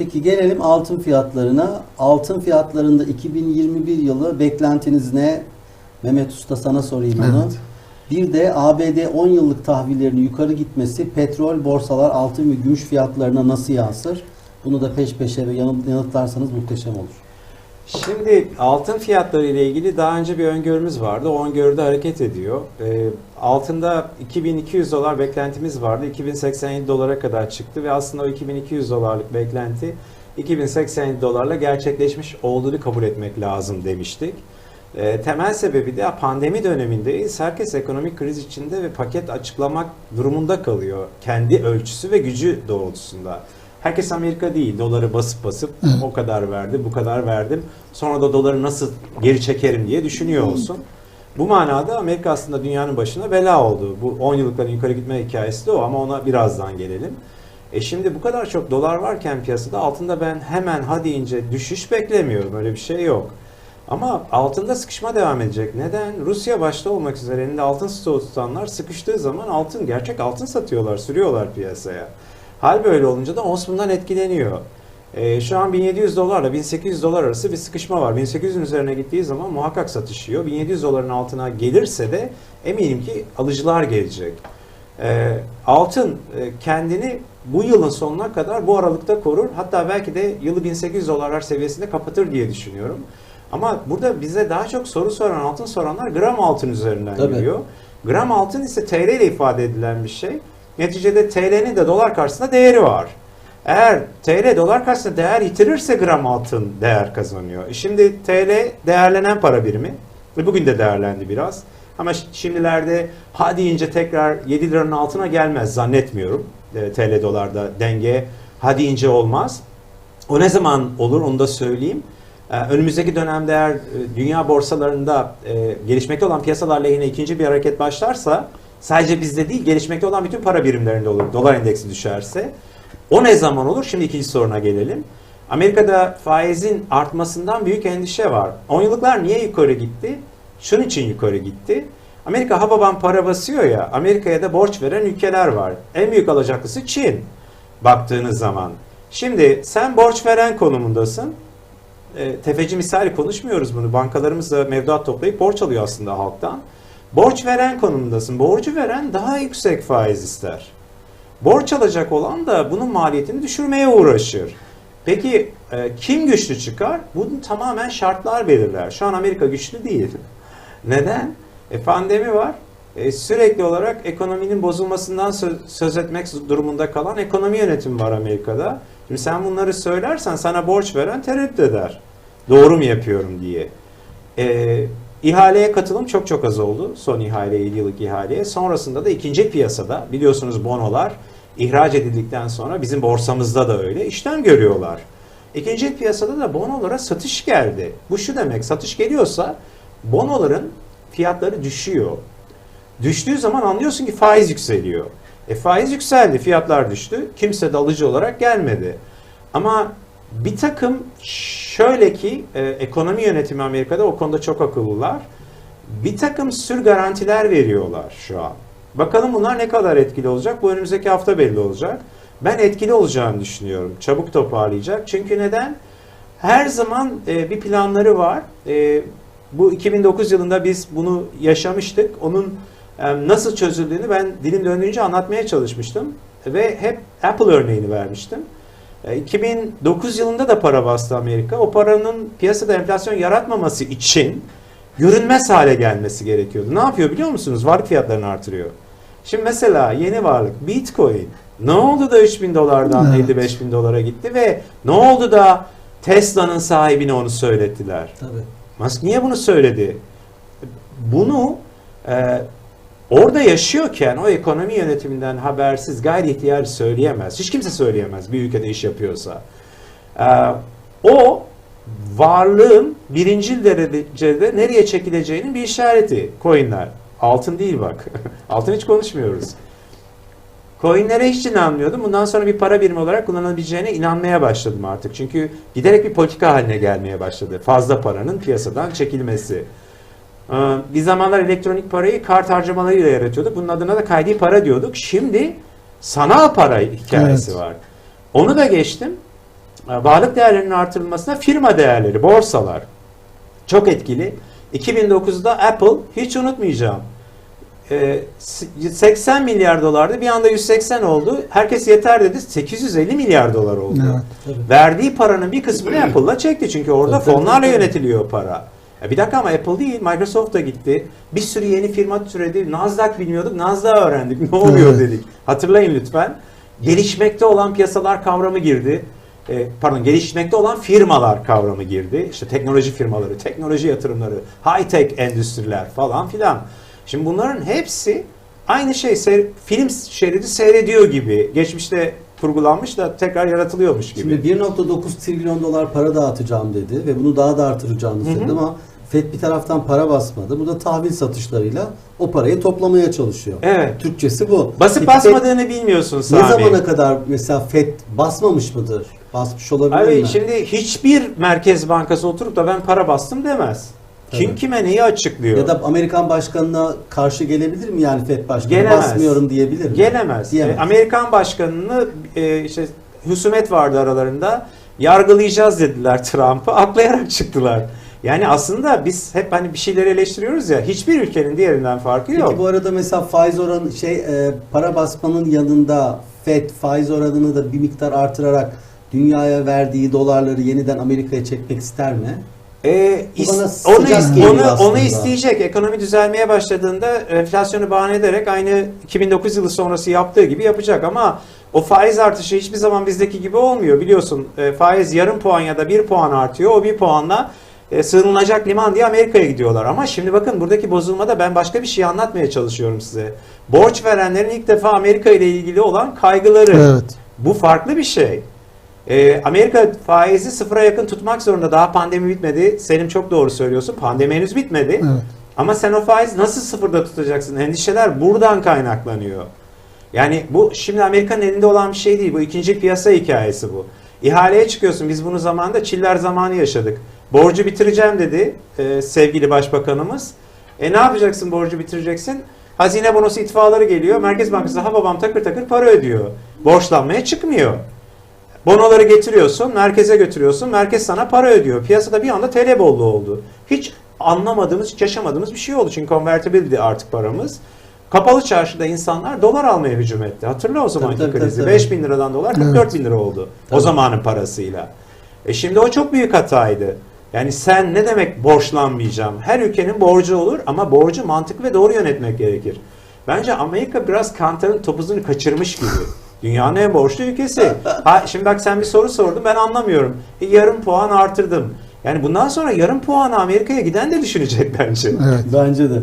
Peki gelelim altın fiyatlarına. Altın fiyatlarında 2021 yılı beklentiniz ne? Mehmet Usta sana sorayım onu. Evet. Bir de ABD 10 yıllık tahvillerinin yukarı gitmesi petrol, borsalar, altın ve gümüş fiyatlarına nasıl yansır? Bunu da peş peşe ve yanıt, yanıtlarsanız muhteşem olur. Şimdi altın fiyatları ile ilgili daha önce bir öngörümüz vardı. O öngörüde hareket ediyor. Ee, altında 2200 dolar beklentimiz vardı. 2087 dolara kadar çıktı ve aslında o 2200 dolarlık beklenti 2087 dolarla gerçekleşmiş olduğunu kabul etmek lazım demiştik. Ee, temel sebebi de pandemi dönemindeyiz. Herkes ekonomik kriz içinde ve paket açıklamak durumunda kalıyor. Kendi ölçüsü ve gücü doğrultusunda. Herkes Amerika değil. Doları basıp basıp Evet. o kadar verdi, bu kadar verdim. Sonra da doları nasıl geri çekerim diye düşünüyor olsun. Bu manada Amerika aslında dünyanın başına bela oldu. Bu 10 yıllıkların yukarı gitme hikayesi de o ama ona birazdan gelelim. E şimdi bu kadar çok dolar varken piyasada altında ben hemen ha deyince düşüş beklemiyorum. Öyle bir şey yok. Ama altında sıkışma devam edecek. Neden? Rusya başta olmak üzere elinde altın stoğu tutanlar sıkıştığı zaman altın, gerçek altın satıyorlar, sürüyorlar piyasaya. Hal böyle olunca da ons bundan etkileniyor. Ee, şu an 1700 dolarla 1800 dolar arası bir sıkışma var. 1800'ün üzerine gittiği zaman muhakkak satışıyor. 1700 doların altına gelirse de eminim ki alıcılar gelecek. Ee, altın e, kendini bu yılın sonuna kadar bu aralıkta korur. Hatta belki de yılı 1800 dolarlar seviyesinde kapatır diye düşünüyorum. Ama burada bize daha çok soru soran, altın soranlar gram altın üzerinden Tabii. geliyor. Gram altın ise TL ile ifade edilen bir şey. Neticede TL'nin de dolar karşısında değeri var. Eğer TL dolar karşısında değer yitirirse gram altın değer kazanıyor. E Şimdi TL değerlenen para birimi. Ve bugün de değerlendi biraz. Ama şimdilerde ha deyince tekrar 7 liranın altına gelmez zannetmiyorum. E, TL dolarda denge ha deyince olmaz. O ne zaman olur onu da söyleyeyim. Ee, Önümüzdeki dönemde eğer e, dünya borsalarında e, gelişmekte olan piyasalar lehine ikinci bir hareket başlarsa sadece bizde değil gelişmekte olan bütün para birimlerinde olur. Dolar endeksi düşerse. O ne zaman olur? Şimdi ikinci soruna gelelim. Amerika'da faizin artmasından büyük endişe var. 10 yıllıklar niye yukarı gitti? Şunun için yukarı gitti. Amerika hababan para basıyor ya, Amerika'ya da borç veren ülkeler var. En büyük alacaklısı Çin baktığınız zaman. Şimdi sen borç veren konumundasın. E, tefeci misali konuşmuyoruz bunu. Bankalarımız da mevduat toplayıp borç alıyor aslında halktan. Borç veren konumundasın. Borcu veren daha yüksek faiz ister. Borç alacak olan da bunun maliyetini düşürmeye uğraşır. Peki e, kim güçlü çıkar? Bunu tamamen şartlar belirler. Şu an Amerika güçlü değil. Neden? E, pandemi var. E, sürekli olarak ekonominin bozulmasından söz, söz etmek durumunda kalan ekonomi yönetimi var Amerika'da. Şimdi sen bunları söylersen sana borç veren tereddüt eder. Doğru mu yapıyorum diye. E, ihaleye katılım çok çok az oldu. Son ihale 7 yıllık ihaleye. Sonrasında da ikinci piyasada biliyorsunuz bonolar ihraç edildikten sonra bizim borsamızda da öyle işlem görüyorlar. İkinci piyasada da bonolara satış geldi. Bu şu demek satış geliyorsa bonoların fiyatları düşüyor. Düştüğü zaman anlıyorsun ki faiz yükseliyor. E faiz yükseldi, fiyatlar düştü. Kimse de alıcı olarak gelmedi. Ama bir takım şöyle ki e, ekonomi yönetimi Amerika'da o konuda çok akıllılar. Bir takım sür garantiler veriyorlar şu an. Bakalım bunlar ne kadar etkili olacak? Bu önümüzdeki hafta belli olacak. Ben etkili olacağını düşünüyorum. Çabuk toparlayacak. Çünkü neden? Her zaman e, bir planları var. E, bu 2009 yılında biz bunu yaşamıştık. Onun e, nasıl çözüldüğünü ben dilim döndüğünce anlatmaya çalışmıştım. Ve hep Apple örneğini vermiştim. E, 2009 yılında da para bastı Amerika. O paranın piyasada enflasyon yaratmaması için görünmez hale gelmesi gerekiyordu. Ne yapıyor biliyor musunuz? Varlık fiyatlarını artırıyor. Şimdi mesela yeni varlık Bitcoin ne oldu da 3000 dolardan Evet. 55 bin dolara gitti ve ne oldu da Tesla'nın sahibine onu söylettiler. Tabii. Musk niye bunu söyledi? Bunu e, orada yaşıyorken o ekonomi yönetiminden habersiz gayri ihtiyar söyleyemez. Hiç kimse söyleyemez bir ülkede iş yapıyorsa. E, o varlığın birincil derecede nereye çekileceğinin bir işareti. Coinler. Altın değil bak. Altın hiç konuşmuyoruz. Coinlere hiç inanmıyordum. Bundan sonra bir para birimi olarak kullanabileceğine inanmaya başladım artık. Çünkü giderek bir politika haline gelmeye başladı. Fazla paranın piyasadan çekilmesi. Ee, Bir zamanlar elektronik parayı kart harcamalarıyla yaratıyorduk. Bunun adına da kaydi para diyorduk. Şimdi sanal para hikayesi Evet. var. Onu da geçtim. e, varlık değerlerinin artırılmasına firma değerleri, borsalar çok etkili. 2009'da Apple hiç unutmayacağım. e, 80 milyar dolardı bir anda 180 oldu. Herkes yeter dedi. 850 milyar dolar oldu. Evet. Tabii. Verdiği paranın bir kısmını Apple'la çekti çünkü orada Tabii, fonlarla tabii. yönetiliyor para. Ya bir dakika ama Apple değil, Microsoft da gitti. Bir sürü yeni firma türedi. Nasdaq bilmiyorduk, Nasdaq öğrendik. Ne oluyor dedik. Hatırlayın lütfen. Gelişmekte olan piyasalar kavramı girdi. Ee, pardon, gelişmekte olan firmalar kavramı girdi. İşte teknoloji firmaları, teknoloji yatırımları, high tech endüstriler falan filan. Şimdi bunların hepsi aynı şey film şeridi seyrediyor gibi. Geçmişte kurgulanmış da tekrar yaratılıyormuş gibi. Şimdi 1.9 trilyon dolar para dağıtacağım dedi ve bunu daha da artıracağını söyledi ama FED bir taraftan para basmadı. Bu da tahvil satışlarıyla o parayı toplamaya çalışıyor. Evet. Türkçesi bu. Basıp Peki FED basmadığını bilmiyorsun Ne Sami. zamana kadar mesela FED basmamış mıdır? Basmış olabilir Abi mi? şimdi hiçbir merkez bankası oturup da ben para bastım demez. Kim kime neyi açıklıyor? Ya da Amerikan başkanına karşı gelebilir mi yani FED başkanı? Gelemez. Basmıyorum diyebilir mi? Gelemez. Diyemez. E, Amerikan başkanını e, işte husumet vardı aralarında. Yargılayacağız dediler Trump'ı. Aklayarak çıktılar. Yani aslında biz hep hani bir şeyleri eleştiriyoruz ya. Hiçbir ülkenin diğerinden farkı yok. Peki bu arada mesela faiz oranı şey e, para basmanın yanında FED faiz oranını da bir miktar artırarak dünyaya verdiği dolarları yeniden Amerika'ya çekmek ister mi? Bu is- onu, onu, aslında. onu isteyecek. Ekonomi düzelmeye başladığında enflasyonu bahane ederek aynı 2009 yılı sonrası yaptığı gibi yapacak ama o faiz artışı hiçbir zaman bizdeki gibi olmuyor. Biliyorsun e, faiz yarım puan ya da bir puan artıyor. O bir puanla e, sığınılacak liman diye Amerika'ya gidiyorlar. Ama şimdi bakın buradaki bozulmada ben başka bir şey anlatmaya çalışıyorum size. Borç verenlerin ilk defa Amerika ile ilgili olan kaygıları. Evet. Bu farklı bir şey. Ee, Amerika faizi sıfıra yakın tutmak zorunda. Daha pandemi bitmedi. Selim çok doğru söylüyorsun. Pandemi henüz bitmedi. Evet. Ama sen o faiz nasıl sıfırda tutacaksın? Endişeler buradan kaynaklanıyor. Yani bu şimdi Amerika'nın elinde olan bir şey değil. Bu ikinci piyasa hikayesi bu. İhaleye çıkıyorsun. Biz bunu zamanında çiller zamanı yaşadık. Borcu bitireceğim dedi e, sevgili başbakanımız. E ne yapacaksın borcu bitireceksin? Hazine bonosu itfaaları geliyor. Merkez Bankası ha babam takır takır para ödüyor. Borçlanmaya çıkmıyor. Bonoları getiriyorsun, merkeze götürüyorsun. Merkez sana para ödüyor. Piyasada bir anda TL bolluğu oldu. Hiç anlamadığımız, hiç yaşamadığımız bir şey oldu. Çünkü konvertibildi artık paramız. Kapalı çarşıda insanlar dolar almaya hücum etti. Hatırla o zamanki tabii, tabii, krizi. tabii. 5 bin liradan dolar 44 bin lira oldu. O Tabii. zamanın parasıyla. E şimdi o çok büyük hataydı. Yani sen ne demek borçlanmayacağım? Her ülkenin borcu olur ama borcu mantıklı ve doğru yönetmek gerekir. Bence Amerika biraz Kantar'ın topuzunu kaçırmış gibi. Dünyanın en borçlu ülkesi. Ha, şimdi bak sen bir soru sordun ben anlamıyorum. E, yarım puan artırdım. Yani bundan sonra yarım puanı Amerika'ya giden de düşünecek bence. Evet. Bence de.